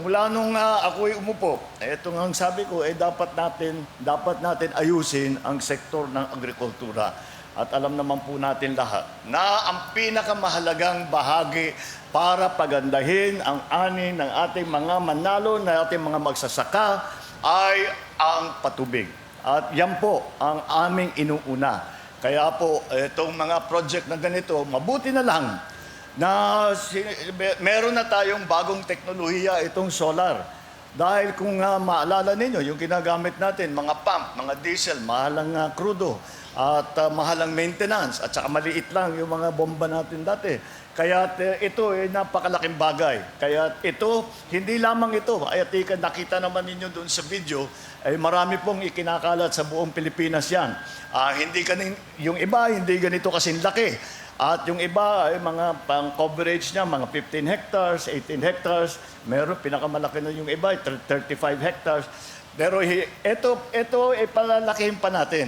mula nung uh, ako'y umupo, ito nga ang sabi ko, eh dapat natin, dapat natin ayusin ang sektor ng agrikultura. At alam naman po natin lahat na ang pinakamahalagang bahagi para pagandahin ang ani ng ating mga manalo, ng ating mga magsasaka, ay ang patubig. At yan po ang aming inuuna. Kaya po, itong mga project na ganito, mabuti na lang na meron na tayong bagong teknolohiya itong solar. Dahil kung uh, maalala ninyo, yung ginagamit natin, mga pump, mga diesel, mahalang uh, krudo, at uh, mahalang maintenance, at saka maliit lang yung mga bomba natin dati. Kaya uh, ito ay napakalaking bagay. Kaya ito, hindi lamang ito, ay ika, nakita naman ninyo doon sa video, ay marami pong ikinakalat sa buong Pilipinas yan. Ah, hindi kanin, yung iba, hindi ganito kasing laki. At yung iba ay mga pang coverage niya, mga 15 hectares, 18 hectares. Meron, pinakamalaki na yung iba, 35 hectares. Pero ito, ito ay palalakihin pa natin.